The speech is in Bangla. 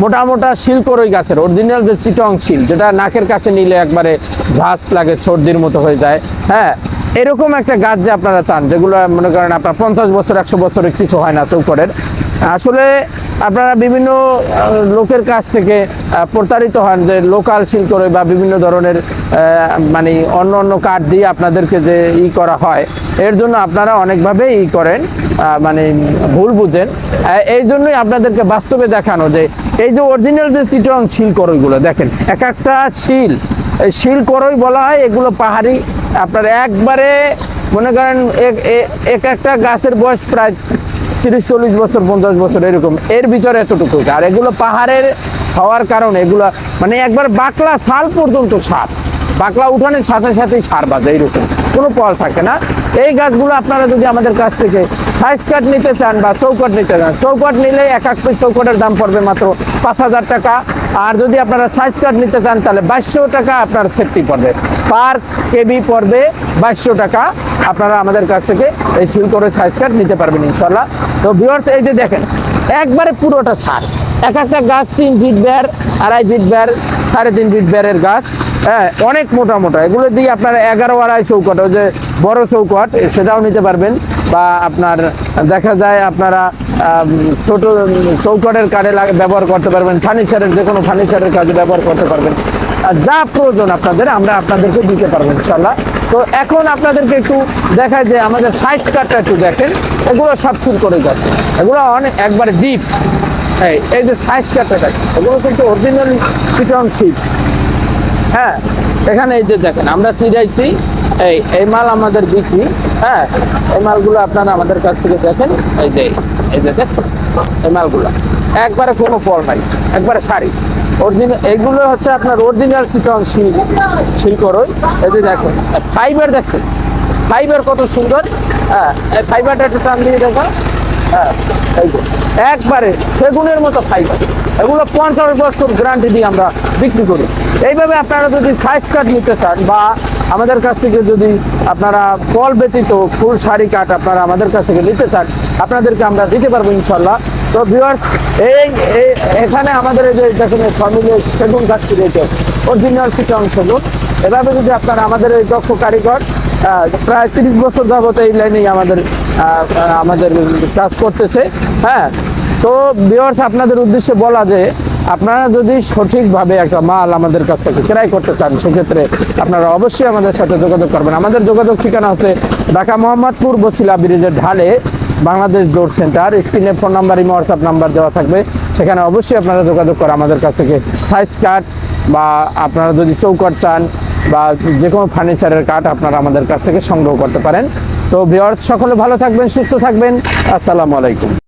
মোটা মোটা শিল করই গাছের অরিজিনাল যে চিটং শিল, যেটা নাকের কাছে নিলে একবারে ঝাঁস লাগে, সর্দির মতো হয়ে যায়। হ্যাঁ এরকম একটা গাছ যে আপনারা চান, যেগুলো মনে করেন আপনার পঞ্চাশ বছর, একশো বছরের কিছু হয় না চৌকটের আসলে আপনারা বিভিন্ন লোকের কাছ থেকে প্রতারিত হন যে লোকাল শিল্পরে বা বিভিন্ন ধরনের মানে অন্য অন্য কাঠ দিয়ে আপনাদেরকে যে ই করা হয়, এর জন্য আপনারা অনেকভাবে ই করেন মানে ভুল বুঝেন। এই জন্যই আপনাদেরকে বাস্তবে দেখানো যে এই যে অরিজিনাল যে চিটং শিল করইগুলো দেখেন, এক একটা শিল শিল করই বলা হয়, এগুলো পাহাড়ি আপনার একবারে মনে করেন এক- এক একটা গাছের বয়স প্রায় তিরিশ, চল্লিশ বছর, পঞ্চাশ বছর এরকম। এর ভিতরে এতটুকু আর এগুলো পাহাড়ের হওয়ার কারণে এগুলো মানে একবার বাকলা সাল পর্যন্ত সার বাকলা উঠানের সাথে সাথেই সার বাজে এইরকম। কোনো ফল থাকে না। এই গাছগুলো আপনারা যদি আমাদের কাছ থেকে সাইজ কাঠ নিতে চান বা চৌকাট নিতে চান, চৌকাট নিলে এক এক চৌকাটের দাম পড়বে মাত্র পাঁচ হাজার টাকা। আর যদি আপনারা সাইজ কার্ড নিতে চান, তাহলে বাইশশো টাকা আপনার সেফটি পড়বে। পার কেবি পড়বে বাইশশো টাকা। আপনারা আমাদের কাছ থেকে এই সিল করে সাইজ কার্ড নিতে পারবেন ইনশাল্লাহ তো ভিউয়ার্স এই যে দেখেন, একবারে পুরোটা ছাড় এক একটা গাছ তিন ফিট বের আড়াই ফিট বের সাড়ে তিন ফিট বেরের গাছ। হ্যাঁ অনেক মোটা মোটা। এগুলো দিয়ে আপনার এগারো আড়াই চৌকট, ওই যে বড় চৌকট, সেটাও নিতে পারবেন। বা আপনার দেখা যায় আপনারা ছোট চৌকটের কাজে ব্যবহার করতে পারবেন, ফার্নিচারের যে কোনো ফার্নিচারের কাজে ব্যবহার করতে পারবেন। যা প্রয়োজন আপনাদের, আমরা আপনাদেরকে দিতে পারব ইনশাল্লাহ তো এখন আপনাদেরকে একটু দেখায় যে আমাদের সাইড কাটটা একটু দেখেন। এগুলো সব ফুল করে যাচ্ছে এগুলো অনেক একবারে ডিপ হ্যাঁ এই যে সাইজ কাটটা দেখেন। এগুলো কিন্তু অরিজিনাল চিটন শিট হ্যাঁ। এখানে এই যে দেখেন, আমরা চিরাইছি এই এই মাল আমাদের বিক্রি হ্যাঁ? এই মালগুলো আপনারা আমাদের কাছ থেকে দেখেন। এই যে এই যে দেখেন, এই মালগুলো। একবারে কোনো ফল নাই, একবারে শাড়ি অরিজিনাল এগুলো হচ্ছে আপনার অরিজিনাল চিটন শিল শিল্পরই এই যে দেখেন ফাইবার দেখেন। ফাইবার কত সুন্দর হ্যাঁ? এই ফাইবারটা একটু টান দিয়ে দেখো হ্যাঁ একবারে সেগুনের মতো ফাইবার এগুলো পঞ্চাশ বছর গ্যারান্টি দিয়ে আমরা বিক্রি করি। এইভাবে আপনারা যদি সাইজ কাট নিতে চান বা আমাদের কাছ থেকে যদি আপনারা ফল ব্যতীত ফুল, শাড়ি, কাঠ আপনারা আমাদের কাছ থেকে নিতে চান, আপনাদেরকে আমরা দিতে পারব ইনশাল্লাহ তো ভিউয়ার্স এই এখানে আমাদের এই যে দেখেন ফ্যামিলি সেগুন গাছটি রয়েছে অরিজিনাল চিটং সেগুন। এভাবে যদি আপনারা আমাদের এই দক্ষ কারিগর প্রায় তিরিশ বছর যাবত এই লাইনেই আমাদের আমাদের কাজ করতেছে হ্যাঁ। তো বিয়ার্স আপনাদের উদ্দেশ্যে বলা যে আপনারা যদি সঠিকভাবে একটা মাল আমাদের কাছ থেকে ক্রয় করতে চান, সেক্ষেত্রে আপনারা অবশ্যই আমাদের সাথে যোগাযোগ করবেন। আমাদের যোগাযোগ ঠিকানা হচ্ছে ঢাকা মোহাম্মদপুর বসিলা ব্রিজের ঢালে বাংলাদেশ ডোর সেন্টার। স্ক্রিনে phone number, imo, WhatsApp number দেওয়া থাকবে। সেখানে অবশ্যই আপনারা যোগাযোগ করে আমাদের কাছ থেকে সাইজ কাট বা আপনারা যদি চৌকট চান বা যে কোনো ফার্নিচারের কাঠ আপনারা আমাদের কাছ থেকে সংগ্রহ করতে পারেন। তো ভিওয়ার্স সকলে ভালো থাকবেন, সুস্থ থাকবেন। আসসালামু আলাইকুম।